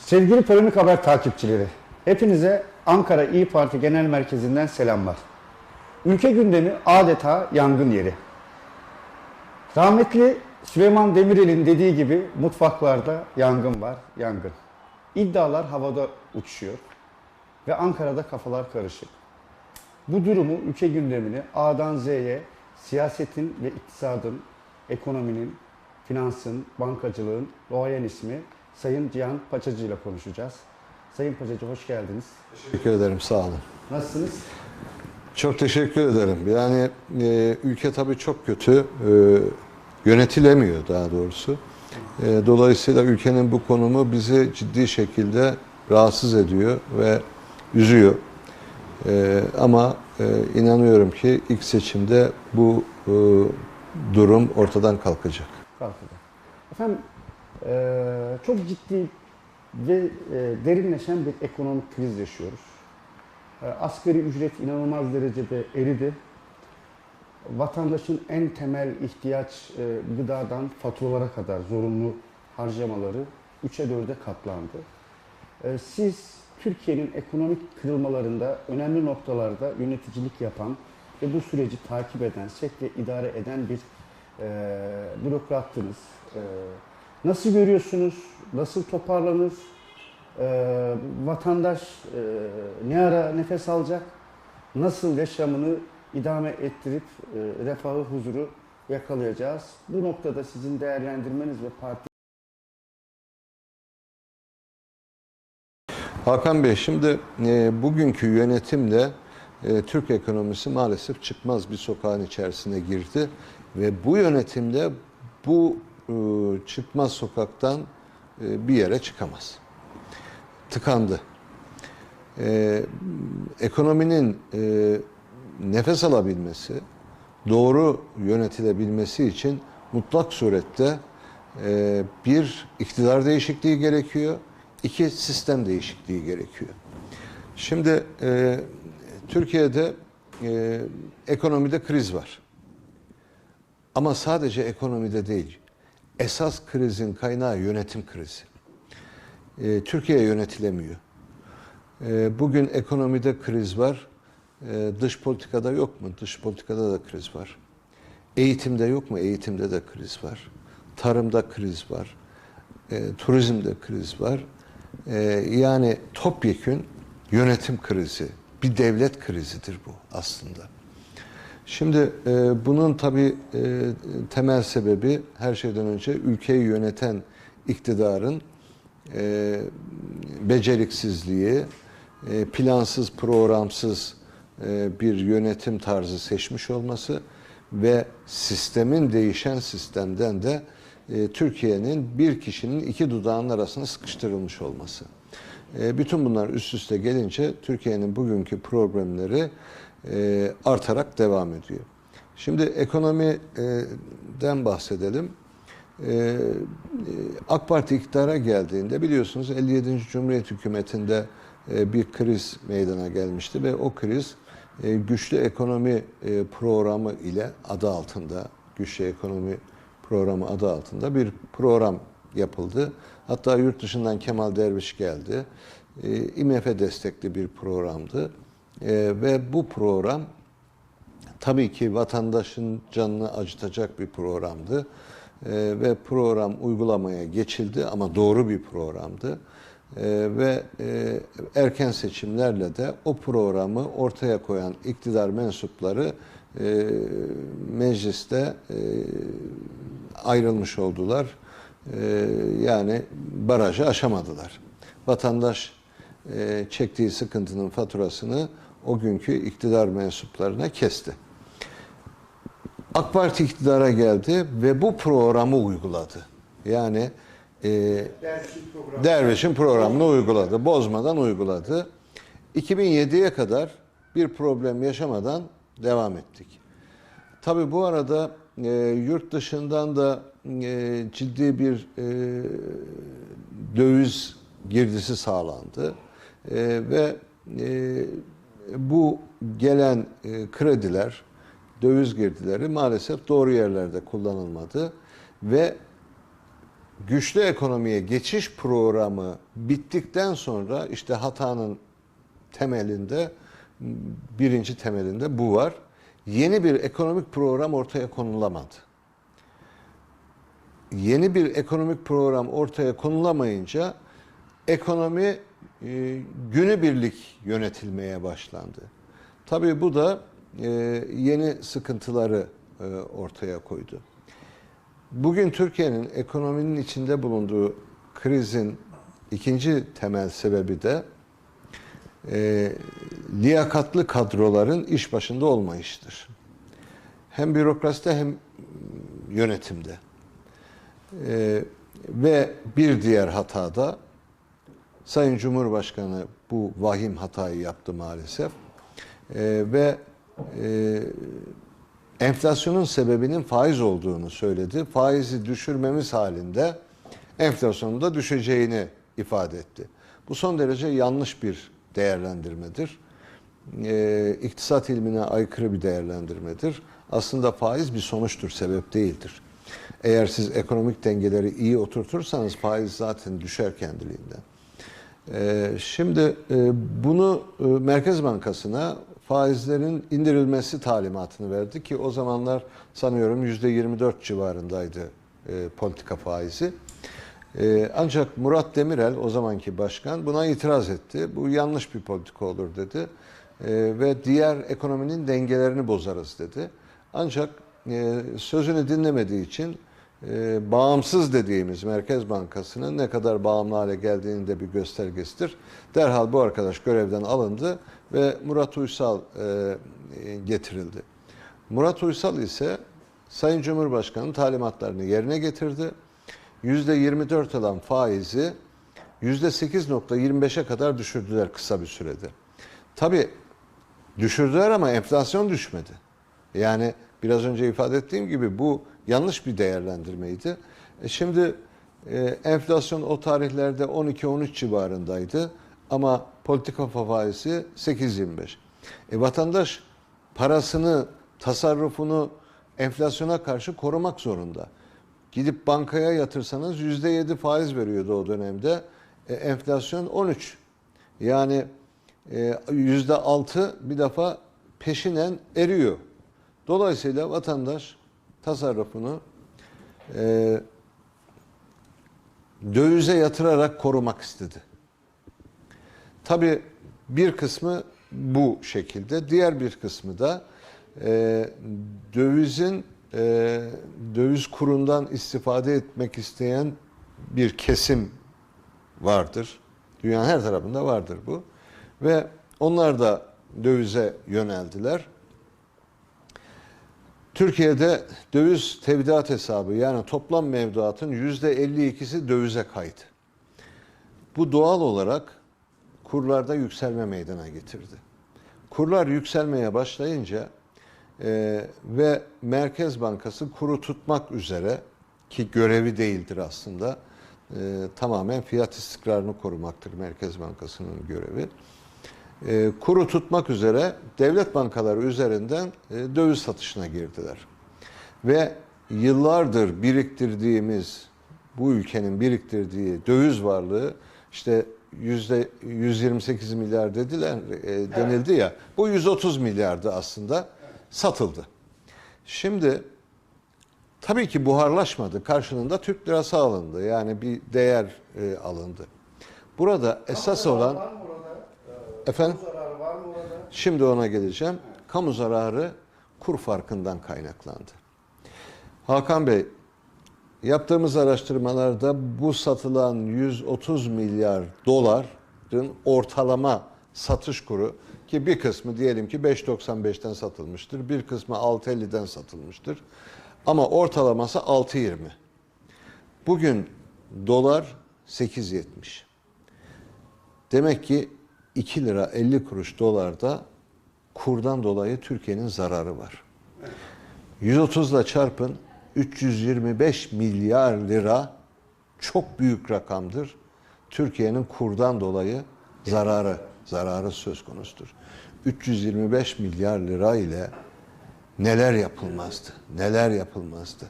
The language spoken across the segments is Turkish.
Sevgili Polemik Haber takipçileri, hepinize Ankara İyi Parti Genel Merkezi'nden selamlar. Ülke gündemi adeta yangın yeri. Rahmetli Süleyman Demirel'in dediği gibi mutfaklarda yangın var, yangın. İddialar havada uçuşuyor ve Ankara'da kafalar karışık. Bu durumu ülke gündemini A'dan Z'ye siyasetin ve iktisadın, ekonominin, finansın, bankacılığın doğayan ismi Sayın Cihan Paçacı ile konuşacağız. Sayın Paçacı hoş geldiniz. Teşekkür ederim, sağ olun. Nasılsınız? Çok teşekkür ederim. Yani e, ülke tabii çok kötü, e, yönetilemiyor daha doğrusu. E, dolayısıyla ülkenin bu konumu bizi ciddi şekilde rahatsız ediyor ve üzüyor. E, ama e, inanıyorum ki ilk seçimde bu e, durum ortadan kalkacak. Kalkacak. Efendim eee, çok ciddi ve eee, derinleşen bir ekonomik kriz yaşıyoruz. Eee, asgari ücret inanılmaz derecede eridi. Vatandaşın en temel ihtiyaç eee, gıdadan faturalara kadar zorunlu harcamaları 3'e 4'e katlandı. Eee, siz Türkiye'nin ekonomik kırılmalarında önemli noktalarda yöneticilik yapan ve bu süreci takip eden, sevk ve idare eden bir eee bürokrattınız. Eee, nasıl görüyorsunuz? Nasıl toparlanır? Eee, vatandaş eee, ne ara nefes alacak? Nasıl yaşamını idame ettirip eee, refahı, huzuru yakalayacağız? Bu noktada sizin değerlendirmeniz ve parti Hakan Bey şimdi e, bugünkü yönetimle e, Türk ekonomisi maalesef çıkmaz bir sokağın içerisine girdi ve bu yönetimde bu e, çıkmaz sokaktan e, bir yere çıkamaz. Tıkandı. E, ekonominin e, nefes alabilmesi, doğru yönetilebilmesi için mutlak surette e, bir iktidar değişikliği gerekiyor, iki sistem değişikliği gerekiyor. Şimdi e, Türkiye'de e, ekonomide kriz var. Ama sadece ekonomide değil. Esas krizin kaynağı yönetim krizi. E, Türkiye yönetilemiyor. E, bugün ekonomide kriz var. E, dış politikada yok mu? Dış politikada da kriz var. Eğitimde yok mu? Eğitimde de kriz var. Tarımda kriz var. E, turizmde kriz var. E, yani topyekün yönetim krizi, bir devlet krizidir bu aslında. Şimdi e, bunun tabii e, temel sebebi her şeyden önce ülkeyi yöneten iktidarın e, beceriksizliği, e, plansız, programsız e, bir yönetim tarzı seçmiş olması ve sistemin değişen sistemden de e, Türkiye'nin bir kişinin iki dudağının arasına sıkıştırılmış olması. E, bütün bunlar üst üste gelince Türkiye'nin bugünkü problemleri e, artarak devam ediyor. Şimdi ekonomiden bahsedelim. Ee, AK Parti iktidara geldiğinde biliyorsunuz 57. Cumhuriyet hükümetinde e, bir kriz meydana gelmişti ve o kriz e, güçlü ekonomi e, programı ile adı altında güçlü ekonomi programı adı altında bir program yapıldı. Hatta yurt dışından Kemal Derviş geldi. IMF destekli bir programdı. Ve bu program tabii ki vatandaşın canını acıtacak bir programdı. Ee, ve program uygulamaya geçildi ama doğru bir programdı. Ee, ve e, erken seçimlerle de o programı ortaya koyan iktidar mensupları e, mecliste e, ayrılmış oldular. E, yani barajı aşamadılar. Vatandaş e, çektiği sıkıntının faturasını o günkü iktidar mensuplarına kesti. AK Parti iktidara geldi ve bu programı uyguladı. Yani e, Derviş'in programını uyguladı. Bozmadan uyguladı. 2007'ye kadar bir problem yaşamadan devam ettik. Tabi bu arada e, yurt dışından da e, ciddi bir e, döviz girdisi sağlandı. E, ve e, bu gelen e, krediler, döviz girdileri maalesef doğru yerlerde kullanılmadı ve güçlü ekonomiye geçiş programı bittikten sonra işte hatanın temelinde birinci temelinde bu var. Yeni bir ekonomik program ortaya konulamadı. Yeni bir ekonomik program ortaya konulamayınca ekonomi e, günübirlik yönetilmeye başlandı. Tabii bu da e, yeni sıkıntıları e, ortaya koydu. Bugün Türkiye'nin ekonominin içinde bulunduğu krizin ikinci temel sebebi de e, liyakatlı kadroların iş başında olmayışıdır. Hem bürokraside hem yönetimde. E, ve bir diğer hata da Sayın Cumhurbaşkanı bu vahim hatayı yaptı maalesef. E, ve e, enflasyonun sebebinin faiz olduğunu söyledi. Faizi düşürmemiz halinde enflasyonun da düşeceğini ifade etti. Bu son derece yanlış bir değerlendirmedir. Ee, iktisat ilmine aykırı bir değerlendirmedir. Aslında faiz bir sonuçtur, sebep değildir. Eğer siz ekonomik dengeleri iyi oturtursanız faiz zaten düşer kendiliğinden. Ee, şimdi e, bunu e, Merkez Bankası'na faizlerin indirilmesi talimatını verdi ki o zamanlar sanıyorum %24 civarındaydı e, politika faizi. Ancak Murat Demirel o zamanki başkan buna itiraz etti. Bu yanlış bir politika olur dedi. Ve diğer ekonominin dengelerini bozarız dedi. Ancak sözünü dinlemediği için e, bağımsız dediğimiz Merkez Bankası'nın ne kadar bağımlı hale geldiğinin de bir göstergesidir. Derhal bu arkadaş görevden alındı ve Murat Uysal e, getirildi. Murat Uysal ise Sayın Cumhurbaşkanı'nın talimatlarını yerine getirdi. %24 olan faizi %8.25'e kadar düşürdüler kısa bir sürede. Tabii düşürdüler ama enflasyon düşmedi. Yani biraz önce ifade ettiğim gibi bu yanlış bir değerlendirmeydi. E şimdi e, enflasyon o tarihlerde 12-13 civarındaydı ama politika faizi 8.25. E vatandaş parasını, tasarrufunu enflasyona karşı korumak zorunda. Gidip bankaya yatırsanız %7 faiz veriyordu o dönemde. E, enflasyon 13. Yani e, %6 bir defa peşinen eriyor. Dolayısıyla vatandaş tasarrufunu e, dövize yatırarak korumak istedi. Tabii bir kısmı bu şekilde, diğer bir kısmı da e, dövizin e, döviz kurundan istifade etmek isteyen bir kesim vardır. Dünyanın her tarafında vardır bu. Ve onlar da dövize yöneldiler. Türkiye'de döviz tevdiat hesabı yani toplam mevduatın yüzde 52'si dövize kaydı. Bu doğal olarak kurlarda yükselme meydana getirdi. Kurlar yükselmeye başlayınca e, ve Merkez Bankası kuru tutmak üzere ki görevi değildir aslında e, tamamen fiyat istikrarını korumaktır Merkez Bankası'nın görevi. E, kuru tutmak üzere devlet bankaları üzerinden e, döviz satışına girdiler. Ve yıllardır biriktirdiğimiz bu ülkenin biriktirdiği döviz varlığı işte yüzde 128 milyar dediler e, denildi ya bu 130 milyardı aslında satıldı. Şimdi tabii ki buharlaşmadı. Karşılığında Türk lirası alındı. Yani bir değer e, alındı. Burada esas olan? Efendim Kamu zararı var mı orada? Şimdi ona geleceğim. Kamu zararı kur farkından kaynaklandı. Hakan Bey, yaptığımız araştırmalarda bu satılan 130 milyar doların ortalama satış kuru ki bir kısmı diyelim ki 5.95'ten satılmıştır, bir kısmı 6.50'den satılmıştır. Ama ortalaması 6.20. Bugün dolar 8.70. Demek ki 2 lira 50 kuruş dolarda kurdan dolayı Türkiye'nin zararı var. 130 ile çarpın 325 milyar lira çok büyük rakamdır. Türkiye'nin kurdan dolayı zararı zararı söz konusudur. 325 milyar lira ile neler yapılmazdı? Neler yapılmazdı?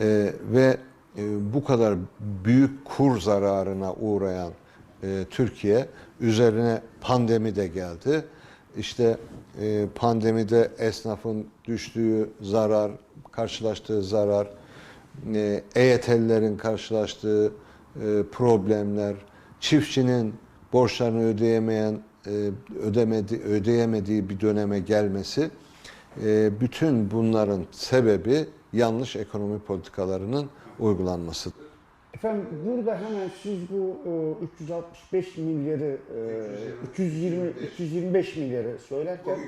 Ee, ve e, bu kadar büyük kur zararına uğrayan e, Türkiye üzerine pandemi de geldi. İşte e, pandemide esnafın düştüğü zarar, karşılaştığı zarar, e, EYT'lilerin karşılaştığı e, problemler, çiftçinin borçlarını ödeyemeyen, e, ödemedi, ödeyemediği bir döneme gelmesi, e, bütün bunların sebebi yanlış ekonomi politikalarının uygulanması. Efendim burada hemen siz bu e, 365 milyarı, e, 220, 225 milyarı söylerken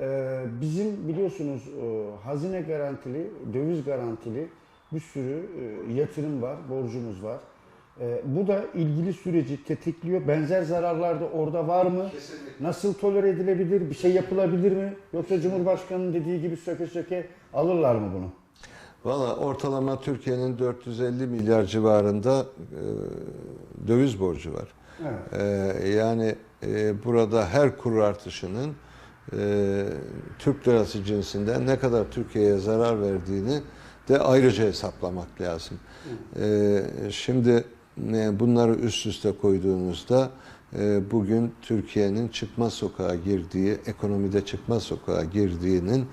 e, bizim biliyorsunuz e, hazine garantili, döviz garantili bir sürü e, yatırım var, borcumuz var. E, bu da ilgili süreci tetikliyor. Benzer zararlar da orada var mı? Nasıl tolere edilebilir? Bir şey yapılabilir mi? Yoksa Cumhurbaşkanı'nın dediği gibi söke söke alırlar mı bunu? Valla ortalama Türkiye'nin 450 milyar civarında e, döviz borcu var. Evet. E, yani e, burada her kur artışının e, Türk lirası cinsinden ne kadar Türkiye'ye zarar verdiğini de ayrıca hesaplamak lazım. E, şimdi e, bunları üst üste koyduğunuzda bugün Türkiye'nin çıkmaz sokağa girdiği, ekonomide çıkmaz sokağa girdiğinin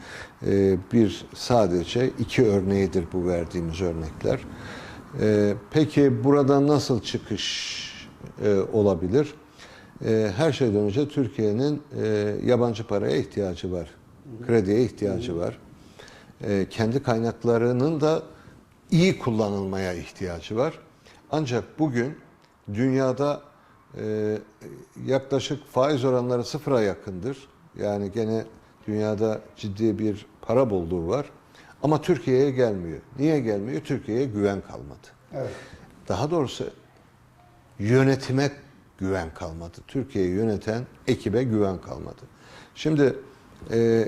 e, bir sadece iki örneğidir bu verdiğimiz örnekler. E, Peki burada nasıl çıkış e, olabilir? E, Her şeyden önce Türkiye'nin e, yabancı paraya ihtiyacı var, krediye ihtiyacı var. Kendi kaynaklarının da iyi kullanılmaya ihtiyacı var. Ancak bugün dünyada e, yaklaşık faiz oranları sıfıra yakındır. Yani gene dünyada ciddi bir para bolluğu var. Ama Türkiye'ye gelmiyor. Niye gelmiyor? Türkiye'ye güven kalmadı. Evet. Daha doğrusu yönetime güven kalmadı. Türkiye'yi yöneten ekibe güven kalmadı. Şimdi e, e,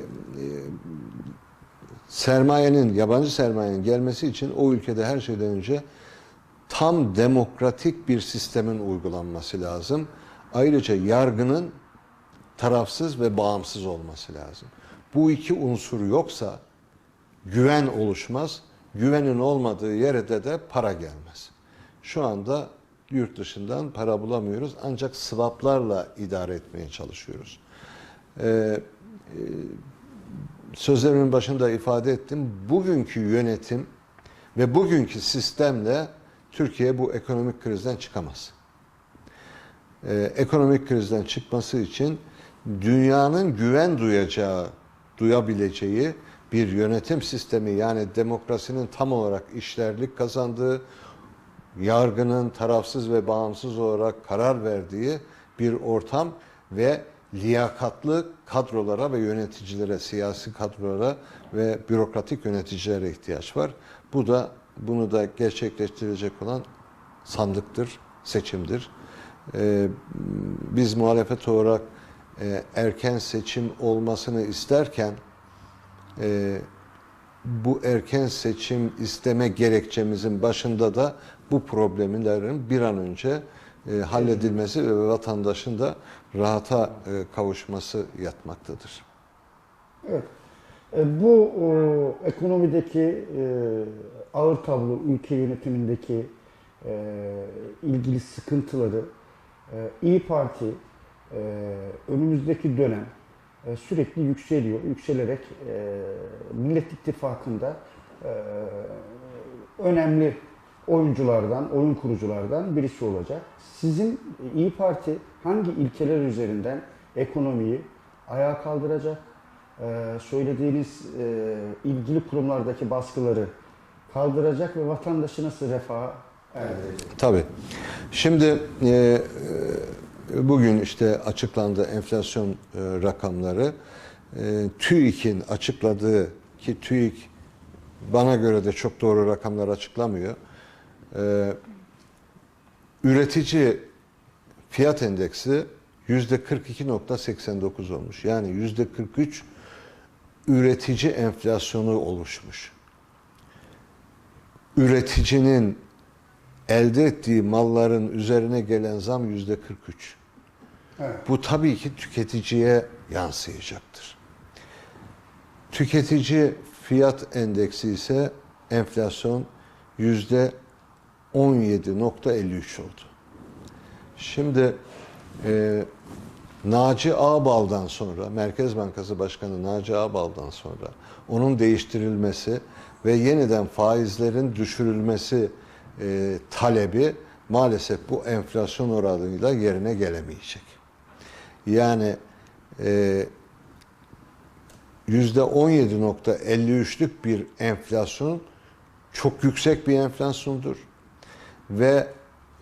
sermayenin, yabancı sermayenin gelmesi için o ülkede her şeyden önce tam demokratik bir sistemin uygulanması lazım. Ayrıca yargının tarafsız ve bağımsız olması lazım. Bu iki unsur yoksa güven oluşmaz. Güvenin olmadığı yerde de para gelmez. Şu anda yurt dışından para bulamıyoruz ancak swaplarla idare etmeye çalışıyoruz. Ee, e, sözlerimin başında ifade ettim. Bugünkü yönetim ve bugünkü sistemle Türkiye bu ekonomik krizden çıkamaz. Ee, ekonomik krizden çıkması için dünyanın güven duyacağı, duyabileceği bir yönetim sistemi yani demokrasinin tam olarak işlerlik kazandığı, yargının tarafsız ve bağımsız olarak karar verdiği bir ortam ve liyakatlı kadrolara ve yöneticilere, siyasi kadrolara ve bürokratik yöneticilere ihtiyaç var. Bu da bunu da gerçekleştirecek olan sandıktır, seçimdir. Ee, biz muhalefet olarak e, erken seçim olmasını isterken e, bu erken seçim isteme gerekçemizin başında da bu problemlerin bir an önce e, halledilmesi ve vatandaşın da rahata kavuşması yatmaktadır. Evet. E, Bu e, ekonomideki e, ağır tablo, ülke yönetimindeki e, ilgili sıkıntıları e, İyi Parti e, önümüzdeki dönem e, sürekli yükseliyor. Yükselerek e, Millet İttifakı'nda e, önemli oyunculardan, oyun kuruculardan birisi olacak. Sizin İyi Parti hangi ilkeler üzerinden ekonomiyi ayağa kaldıracak? Ee, söylediğiniz e, ilgili kurumlardaki baskıları kaldıracak ve vatandaşı nasıl refaha erdirecek? Tabii. Şimdi e, e, bugün işte açıklandı enflasyon e, rakamları. TÜİK'in açıkladığı ki TÜİK bana göre de çok doğru rakamlar açıklamıyor. Üretici fiyat endeksi yüzde 42.89 olmuş. Yani yüzde 43 üretici enflasyonu oluşmuş. Üreticinin elde ettiği malların üzerine gelen zam yüzde 43. Evet. Bu tabii ki tüketiciye yansıyacaktır. Tüketici fiyat endeksi ise enflasyon yüzde 17.53 oldu. Şimdi e, Naci Ağbal'dan sonra, Merkez Bankası Başkanı Naci Ağbal'dan sonra onun değiştirilmesi ve yeniden faizlerin düşürülmesi e, talebi maalesef bu enflasyon oranıyla yerine gelemeyecek. Yani e, %17.53'lük bir enflasyon çok yüksek bir enflasyondur. Ve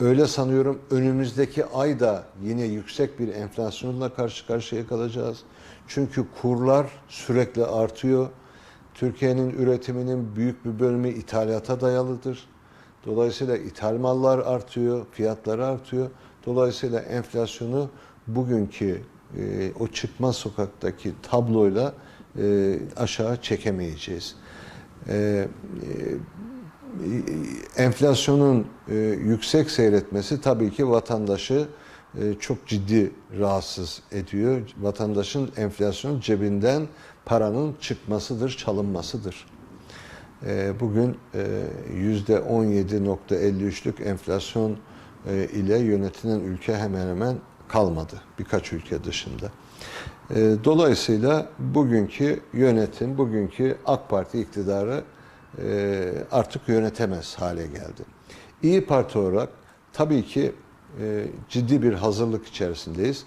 öyle sanıyorum önümüzdeki ayda yine yüksek bir enflasyonla karşı karşıya kalacağız. Çünkü kurlar sürekli artıyor. Türkiye'nin üretiminin büyük bir bölümü ithalata dayalıdır. Dolayısıyla ithal mallar artıyor, fiyatları artıyor. Dolayısıyla enflasyonu bugünkü e, o çıkmaz sokaktaki tabloyla e, aşağı çekemeyeceğiz. E, e, enflasyonun e, yüksek seyretmesi tabii ki vatandaşı e, çok ciddi rahatsız ediyor. Vatandaşın enflasyon cebinden paranın çıkmasıdır, çalınmasıdır. E, bugün e, yüzde 17.53'lük enflasyon ile yönetilen ülke hemen hemen kalmadı. Birkaç ülke dışında. Dolayısıyla bugünkü yönetim, bugünkü AK Parti iktidarı artık yönetemez hale geldi. İyi Parti olarak tabii ki e, ciddi bir hazırlık içerisindeyiz.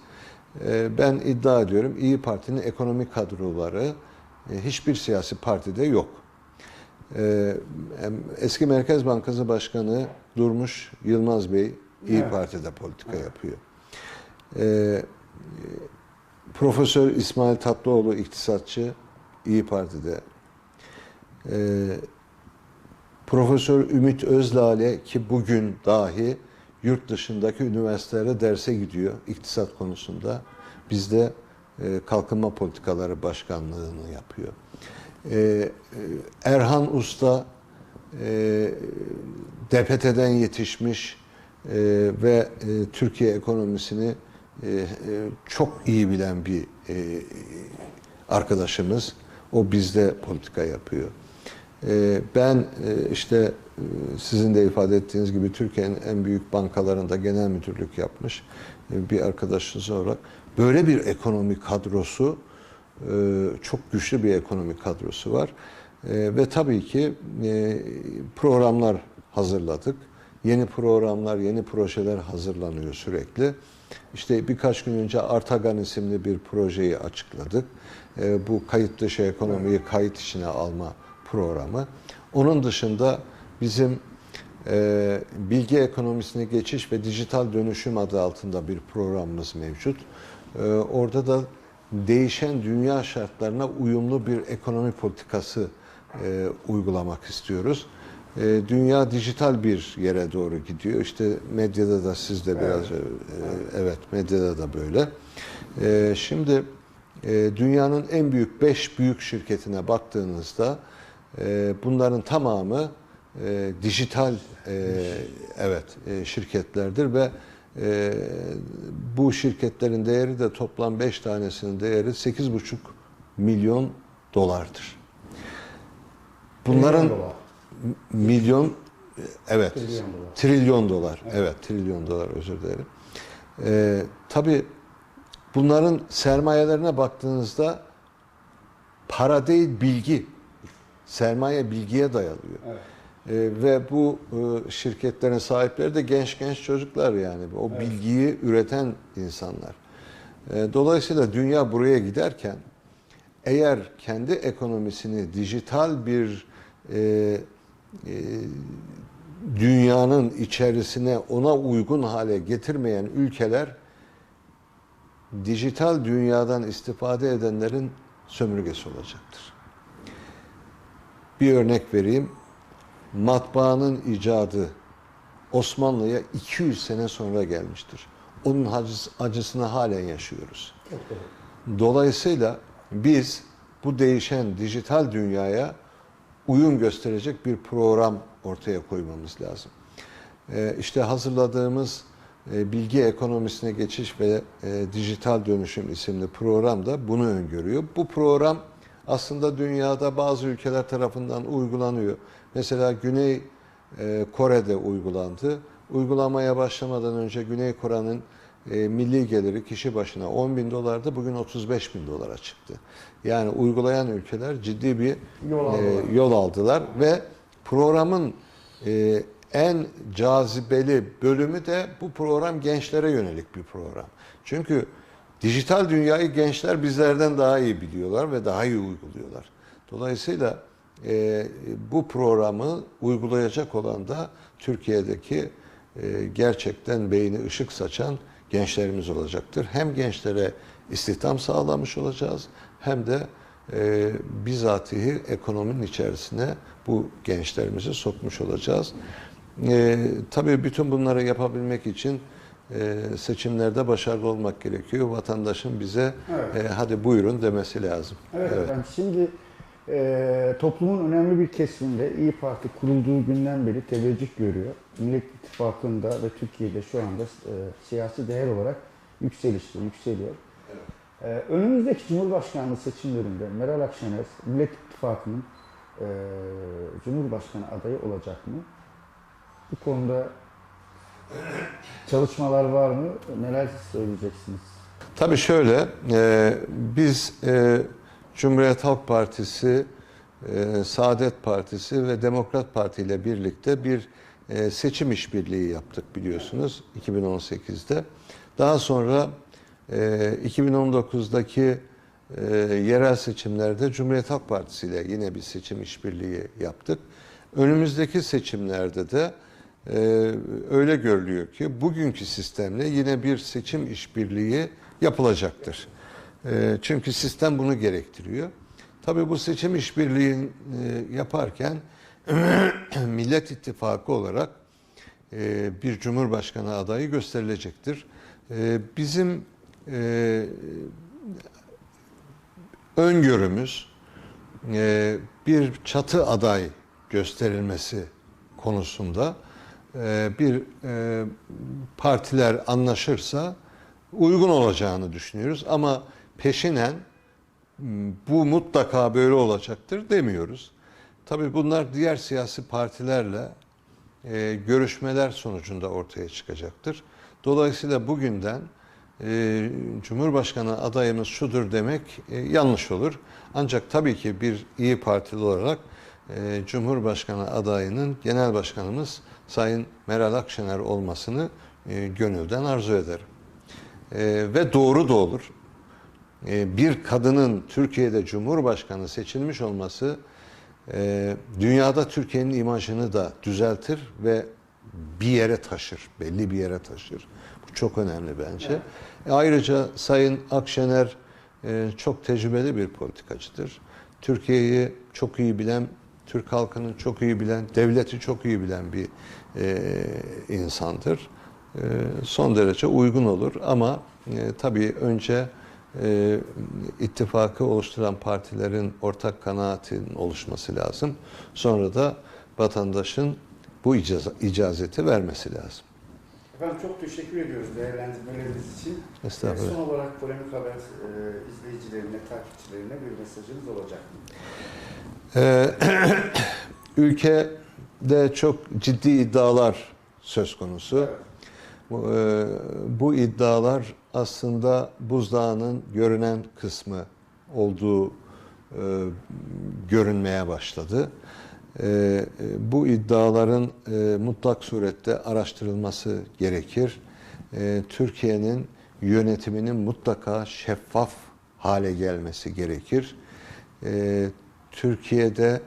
E, Ben iddia ediyorum İyi Parti'nin ekonomik kadroları e, hiçbir siyasi partide yok. E, Eski Merkez Bankası Başkanı Durmuş Yılmaz Bey İyi Evet. Parti'de politika yapıyor. E, Profesör İsmail Tatlıoğlu iktisatçı İyi Parti'de. Profesör Ümit Özlale ki bugün dahi yurt dışındaki üniversitelere derse gidiyor iktisat konusunda. Bizde e, kalkınma politikaları başkanlığını yapıyor. Ee, e, Erhan Usta e, DPT'den yetişmiş e, ve e, Türkiye ekonomisini e, e, çok iyi bilen bir e, arkadaşımız. O bizde politika yapıyor. E, ben e, işte e, sizin de ifade ettiğiniz gibi Türkiye'nin en büyük bankalarında genel müdürlük yapmış e, bir arkadaşınız olarak böyle bir ekonomi kadrosu çok güçlü bir ekonomi kadrosu var. Ve tabii ki programlar hazırladık. Yeni programlar, yeni projeler hazırlanıyor sürekli. İşte birkaç gün önce Artagan isimli bir projeyi açıkladık. Bu kayıt dışı ekonomiyi kayıt içine alma programı. Onun dışında bizim e, bilgi ekonomisine geçiş ve dijital dönüşüm adı altında bir programımız mevcut. E, orada da değişen dünya şartlarına uyumlu bir ekonomi politikası e, uygulamak istiyoruz. E, dünya dijital bir yere doğru gidiyor. İşte medyada da siz de biraz e, evet medyada da böyle. E, şimdi e, dünyanın en büyük 5 büyük şirketine baktığınızda e, bunların tamamı e, dijital e, evet e, şirketlerdir ve e, bu şirketlerin değeri de toplam 5 tanesinin değeri 8,5 milyon dolardır. Bunların Milyon evet Trilyon dolar. trilyon dolar evet, trilyon dolar özür dilerim. Ee, tabii bunların sermayelerine baktığınızda para değil bilgi. Sermaye bilgiye dayalıyor. Evet. Ee, ve bu e, şirketlerin sahipleri de genç genç çocuklar yani. O Evet. bilgiyi üreten insanlar. Ee, dolayısıyla dünya buraya giderken eğer kendi ekonomisini dijital bir e, e, dünyanın içerisine ona uygun hale getirmeyen ülkeler dijital dünyadan istifade edenlerin sömürgesi olacaktır. Bir örnek vereyim. Matbaanın icadı Osmanlı'ya 200 sene sonra gelmiştir. Onun acısı, acısını halen yaşıyoruz. Dolayısıyla biz bu değişen dijital dünyaya uyum gösterecek bir program ortaya koymamız lazım. Ee, işte hazırladığımız e, bilgi ekonomisine geçiş ve e, dijital dönüşüm isimli program da bunu öngörüyor. Bu program aslında dünyada bazı ülkeler tarafından uygulanıyor. Mesela Güney e, Kore'de uygulandı. Uygulamaya başlamadan önce Güney Kore'nin e, milli geliri kişi başına 10 bin dolardı. Bugün 35 bin dolara çıktı. Yani uygulayan ülkeler ciddi bir Yol aldılar. e, yol aldılar ve programın e, en cazibeli bölümü de bu program gençlere yönelik bir program. Çünkü dijital dünyayı gençler bizlerden daha iyi biliyorlar ve daha iyi uyguluyorlar. Dolayısıyla e, bu programı uygulayacak olan da Türkiye'deki e, gerçekten beyni ışık saçan gençlerimiz olacaktır. Hem gençlere istihdam sağlamış olacağız hem de e, bizatihi ekonominin içerisine bu gençlerimizi sokmuş olacağız. E, tabii bütün bunları yapabilmek için e, seçimlerde başarılı olmak gerekiyor. Vatandaşın bize Evet. e, hadi buyurun demesi lazım. Evet, efendim şimdi e, toplumun önemli bir kesiminde İyi Parti kurulduğu günden beri teveccüh görüyor. Millet İttifakı'nda ve Türkiye'de şu anda e, siyasi değer olarak yükselişte, yükseliyor. E, önümüzdeki Cumhurbaşkanlığı seçimlerinde Meral Akşener Millet İttifakı'nın e, Cumhurbaşkanı adayı olacak mı? Bu konuda çalışmalar var mı? Neler söyleyeceksiniz? Tabii şöyle, e, biz e, Cumhuriyet Halk Partisi, e, Saadet Partisi ve Demokrat Parti ile birlikte bir e, seçim işbirliği yaptık biliyorsunuz 2018'de. Daha sonra e, 2019'daki e, yerel seçimlerde Cumhuriyet Halk Partisi ile yine bir seçim işbirliği yaptık. Önümüzdeki seçimlerde de e, öyle görülüyor ki bugünkü sistemle yine bir seçim işbirliği yapılacaktır. E, çünkü sistem bunu gerektiriyor. Tabii bu seçim işbirliğini e, yaparken Millet İttifakı olarak e, bir cumhurbaşkanı adayı gösterilecektir. E, bizim e, öngörümüz e, bir çatı aday gösterilmesi konusunda bir e, partiler anlaşırsa uygun olacağını düşünüyoruz ama peşinen m, bu mutlaka böyle olacaktır demiyoruz. Tabii bunlar diğer siyasi partilerle e, görüşmeler sonucunda ortaya çıkacaktır. Dolayısıyla bugünden e, Cumhurbaşkanı adayımız şudur demek e, yanlış olur. Ancak tabii ki bir iyi Partili olarak e, Cumhurbaşkanı adayının Genel Başkanımız Sayın Meral Akşener olmasını e, gönülden arzu ederim. E, ve doğru da olur. E, bir kadının Türkiye'de Cumhurbaşkanı seçilmiş olması e, dünyada Türkiye'nin imajını da düzeltir ve bir yere taşır, belli bir yere taşır. Bu çok önemli bence. E, ayrıca Sayın Akşener e, çok tecrübeli bir politikacıdır. Türkiye'yi çok iyi bilen, Türk halkının çok iyi bilen, devleti çok iyi bilen bir e, insandır. E, son derece uygun olur ama e, tabii önce e, ittifakı oluşturan partilerin ortak kanaatin oluşması lazım. Sonra da vatandaşın bu icaz- icazeti vermesi lazım. Efendim çok teşekkür ediyoruz değerlendirmeleriniz için. Estağfurullah. Son olarak Polemik Haber e, izleyicilerine, takipçilerine bir mesajınız olacak mı? Ee, ülkede çok ciddi iddialar söz konusu. Evet. Bu, e, bu iddialar aslında buzdağının görünen kısmı olduğu e, görünmeye başladı. E, bu iddiaların e, mutlak surette araştırılması gerekir. E, Türkiye'nin yönetiminin mutlaka şeffaf hale gelmesi gerekir. E, Türkiye'de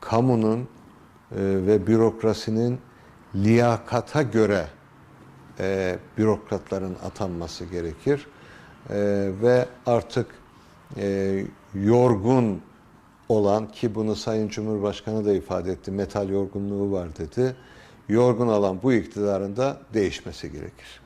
kamunun e, ve bürokrasinin liyakata göre e, bürokratların atanması gerekir E, ve artık yorgun olan ki bunu Sayın Cumhurbaşkanı da ifade etti metal yorgunluğu var dedi yorgun olan bu iktidarın da değişmesi gerekir.